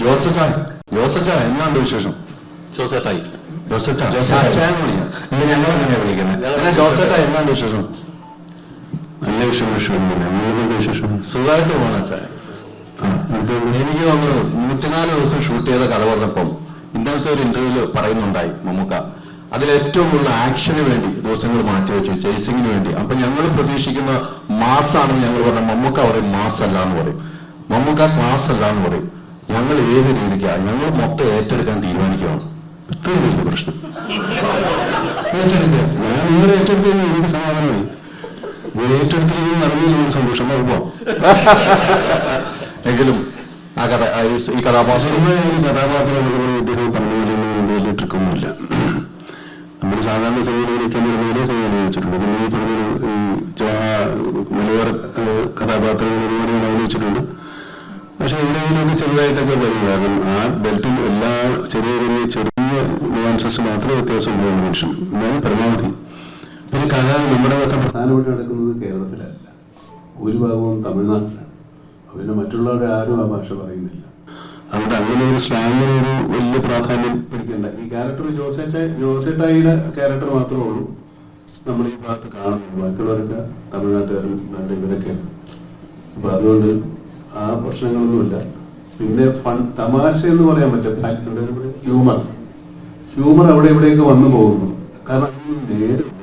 ജോസച്ചാൻ ജോസച്ചാൻ എന്നാണ്ട് വിശേഷം? ജോസേട്ടായി ജോസച്ചാൻ ജോസച്ചാൻ വിളിക്കാം ഇത് ഞങ്ങൾ അങ്ങനെ വിളിക്കുന്നത് എന്നാണ്ട് വിശേഷം? നല്ല വിഷയം വിഷയമില്ല വിശേഷം? സുഖമായിട്ട് പോകണം അച്ഛാൻ എനിക്ക് തോന്നുന്നു നൂറ്റിനാല് ദിവസം ഷൂട്ട് ചെയ്ത കഥ പറഞ്ഞപ്പം ഇന്നലത്തെ ഒരു ഇന്റർവ്യൂൽ പറയുന്നുണ്ടായി മമ്മൂക്ക. അതിൽ ഏറ്റവും കൂടുതൽ ആക്ഷന് വേണ്ടി ദിവസങ്ങൾ മാറ്റിവെച്ചു ചേസിങ്ങിന് വേണ്ടി. അപ്പൊ ഞങ്ങൾ പ്രതീക്ഷിക്കുന്ന മാസാണെന്ന് ഞങ്ങൾ പറഞ്ഞ മമ്മൂക്ക പറയും മാസ് അല്ല എന്ന് പറയും. മമ്മൂക്ക മാസ് അല്ല എന്ന് പറയും. ഞങ്ങൾ ഏത് രീതിക്കാണ് ഞങ്ങൾ മൊത്തം ഏറ്റെടുക്കാൻ തീരുമാനിക്കുകയാണ് ഇത്രയും വലിയ പ്രശ്നം. ഏറ്റെടുക്കുക. ഞാൻ നിങ്ങൾ ഏറ്റെടുത്തതിന് എനിക്ക് സമാധാനമായി. നിങ്ങൾ ഏറ്റെടുത്തിരിക്കുന്ന അറിഞ്ഞതിൽ എനിക്ക് സന്തോഷം. പോവാം എങ്കിലും ആ കഥ ഈ- കഥാപാത്രം ഈ കഥാപാത്രം എന്നൊക്കെ ഇദ്ദേഹം പറഞ്ഞ പോലെ ഒന്നും വലിയ ട്രിക്കൊന്നുമില്ല. നമ്മൾ സാധാരണ സിനിമയിലൊക്കെ ഒരു സിനിമ അഭിനയിച്ചിട്ടുണ്ട് പിന്നെ പക്ഷെ ഇതിനൊക്കെ ചെറുതായിട്ടൊക്കെ വരും. കാരണം ആ ബെൽറ്റിൽ എല്ലാ ചെറിയ ചെറിയ ചെറിയ നുവാൻസസ് മാത്രമേ വ്യത്യാസം ഉണ്ടാവുള്ളൂ മനുഷ്യൻ എന്നാലും പരമാവധി. പിന്നെ കഥ നമ്മുടെ ഒക്കെ പ്രധാനമായിട്ട് നടക്കുന്നത് കേരളത്തിലല്ല. ഭൂരിഭാഗവും തമിഴ്നാട്ടിലാണ്. പിന്നെ മറ്റുള്ളവരെ ആരും ആ ഭാഷ പറയുന്നില്ല. അതുകൊണ്ട് അങ്ങനെ ഒരു സ്ലാങ്ങിന് ഒരു വലിയ പ്രാധാന്യം പിടിക്കണ്ട. ഈ ക്യാരക്ടർ ജോസേറ്റ ജോസേട്ടായിയുടെ ക്യാരക്ടർ മാത്രമേ ഉള്ളൂ നമ്മൾ ഈ ഭാഗത്ത് കാണുന്നുള്ളൂ ബാക്കിയുള്ളവരൊക്കെ തമിഴ്നാട്ടുകാരും ഇവരൊക്കെയാണ്. അപ്പൊ അതുകൊണ്ട് ആ പ്രശ്നങ്ങളൊന്നുമില്ല. പിന്നെ ഫൺ തമാശ എന്ന് പറയാൻ പറ്റും ഹ്യൂമർ. ഹ്യൂമർ അവിടെ ഇവിടെയൊക്കെ വന്നു പോകുന്നു. കാരണം നേരിട്ട് നേരെ